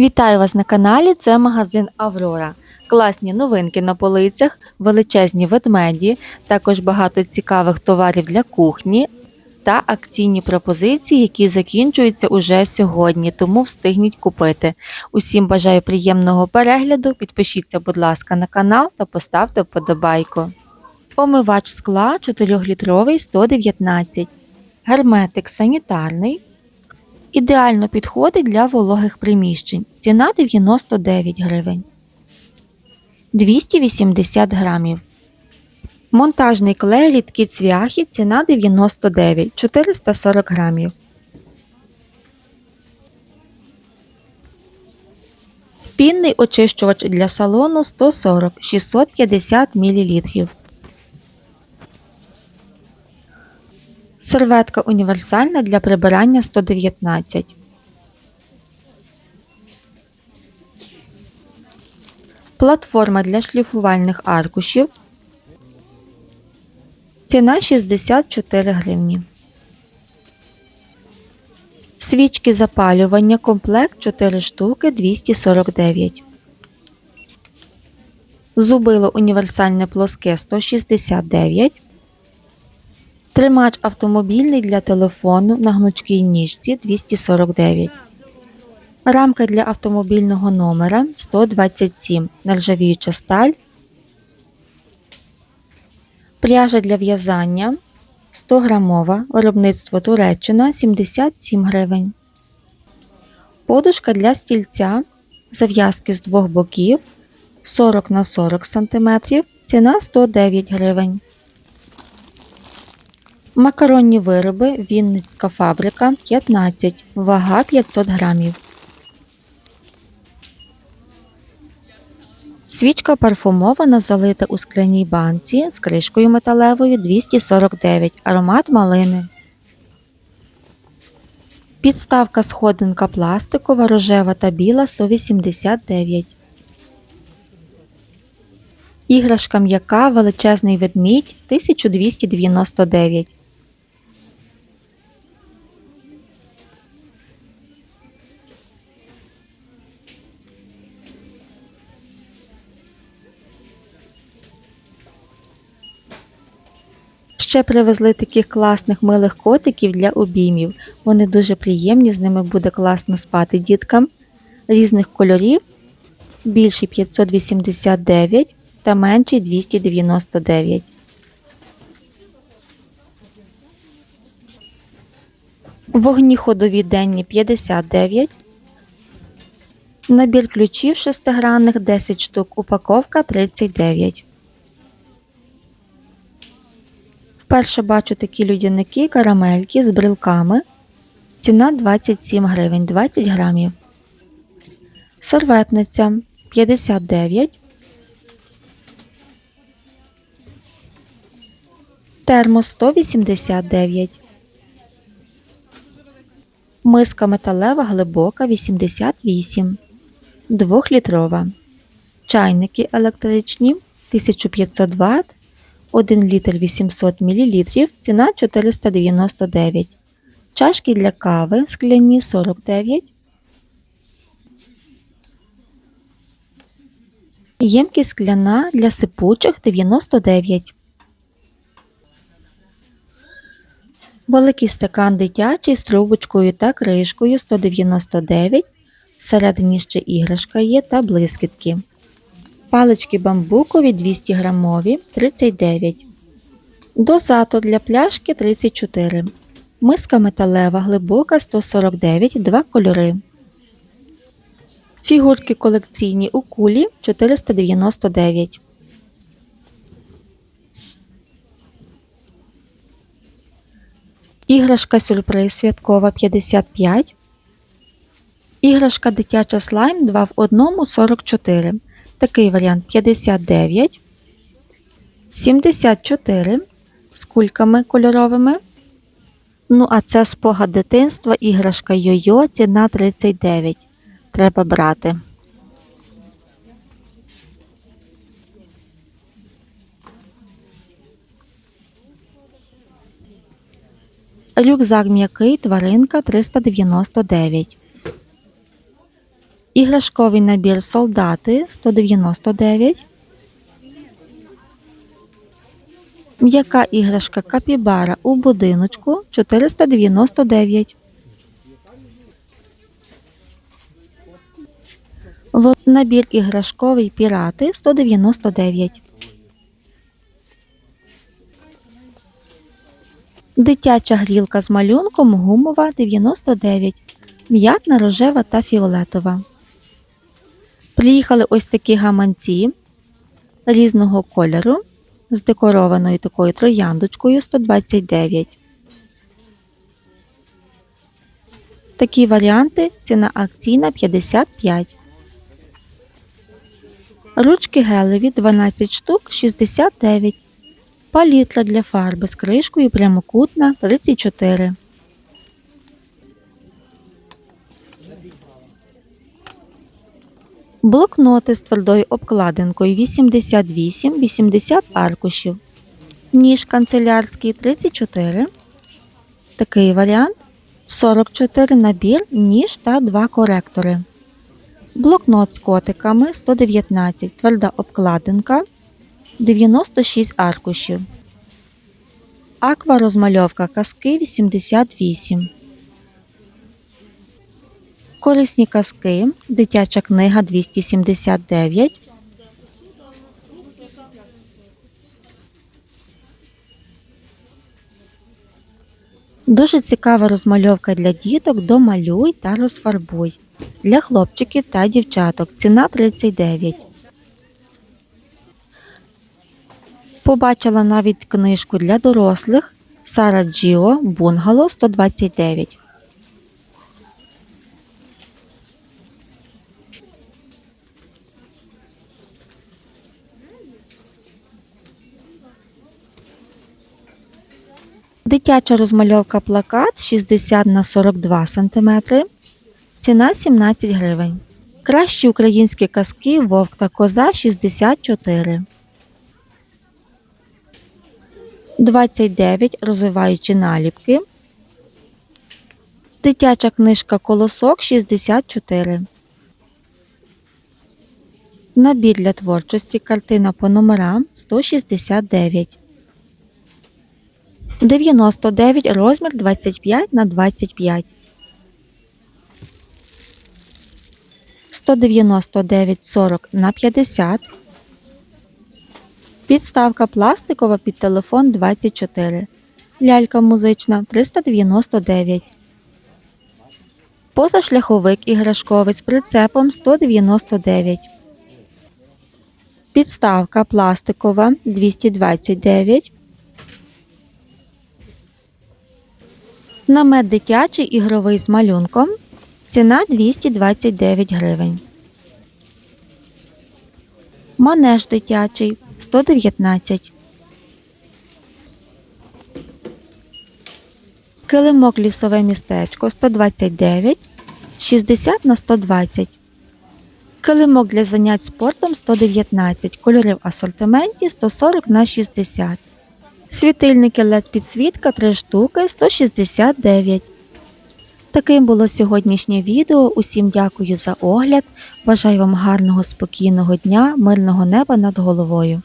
Вітаю вас на каналі. Це магазин Аврора. Класні новинки на полицях, величезні ведмеді, також багато цікавих товарів для кухні та акційні пропозиції, які закінчуються уже сьогодні, тому встигніть купити. Усім бажаю приємного перегляду. Підпишіться, будь ласка, на канал та поставте вподобайку. Омивач скла 4-літровий 119. Герметик санітарний Ідеально підходить для вологих приміщень. Ціна 99 гривень. 280 грамів. Монтажний клей рідкі цвяхи. Ціна 99 440 грамів. Пінний очищувач для салону 140 650 мл. Серветка універсальна для прибирання 119. Платформа для шліфувальних аркушів. Ціна 64 гривні. Свічки запалювання. Комплект 4 штуки 249. Зубило універсальне плоске 169. Тримач автомобільний для телефону на гнучкій ніжці 249. Рамка для автомобільного номера 127. Нержавіюча сталь. Пряжа для в'язання 100 грамова. Виробництво Туреччина 77 гривень. Подушка для стільця. Зав'язки з двох боків 40 на 40 см. Ціна 109 гривень. Макаронні вироби Вінницька фабрика 15, вага 500 грамів. Свічка парфумована, залита у скляній банці з кришкою металевою 249, аромат малини. Підставка сходинка пластикова, рожева та біла 189. Іграшка м'яка, величезний ведмідь 1299. Ще привезли таких класних милих котиків для обіймів. Вони дуже приємні, з ними буде класно спати діткам. Різних кольорів. Більший 589 та менший 299. Вогні ходові денні 59. Набір ключів шестигранних 10 штук. Упаковка 39. Вперше бачу такі людяники карамельки з брелками. Ціна 27 гривень 20 грамів. Серветниця 59. Термос 189. Миска металева глибока 88. 2-літрова. Чайники електричні 1500 Вт. 1 літр 800 мл. Ціна 499. Чашки для кави скляні 49. Ємкість скляна для сипучих 99. Великий стакан дитячий з трубочкою та кришкою 199. Всередині ще іграшка є та блискітки. Палички бамбукові 200 грамові 39. Дозатор для пляшки 34. Миска металева глибока 149 2 кольори. Фігурки колекційні у кулі 499. Іграшка сюрприз святкова 55. Іграшка дитяча слайм 2 в 1 44. Такий варіант 59. 74 з кульками кольоровими. Ну, а це спогад дитинства, іграшка Йо-Йо, ціна 39. Треба брати. Рюкзак м'який, тваринка 399. Іграшковий набір солдати 199. М'яка іграшка капібара у будиночку 499. Набір іграшковий пірати 199. Дитяча грілка з малюнком гумова 99. М'ятна, рожева та фіолетова. Приїхали ось такі гаманці різного кольору з декорованою такою трояндочкою 129. Такі варіанти ціна акційна 55. Ручки гелеві 12 штук 69. Палітра для фарби з кришкою прямокутна 34. Блокноти з твердою обкладинкою 88-80 аркушів. Ніж канцелярський 34. Такий варіант. 44 набір, ніж та 2 коректори. Блокнот з котиками 119. Тверда обкладинка 96 аркушів. Аква розмальовка казки 88. Корисні казки. Дитяча книга 279. Дуже цікава розмальовка для діток домалюй та розфарбуй. Для хлопчиків та дівчаток. Ціна 39. Побачила навіть книжку для дорослих Сара Джіо Бунгало 129. Дитяча розмальовка плакат 60 на 42 см. Ціна 17 гривень. Кращі українські казки Вовк та коза 64. 29 розвиваючі наліпки. Дитяча книжка Колосок 64. Набір для творчості картина по номерам 169. 99 розмір 25 на 25. 199 40 на 50. Підставка пластикова під телефон 24. Лялька музична 399. Позашляховик іграшковий з прицепом 199. Підставка пластикова 229. Намет дитячий ігровий з малюнком. Ціна 229 гривень. Манеж дитячий 119. Килимок лісове містечко 129 60 на 120. Килимок для занять спортом 119. Кольори в асортименті 140 на 60. Світильники LED підсвітка 3 штуки 169. Таким було сьогоднішнє відео. Усім дякую за огляд. Бажаю вам гарного спокійного дня, мирного неба над головою.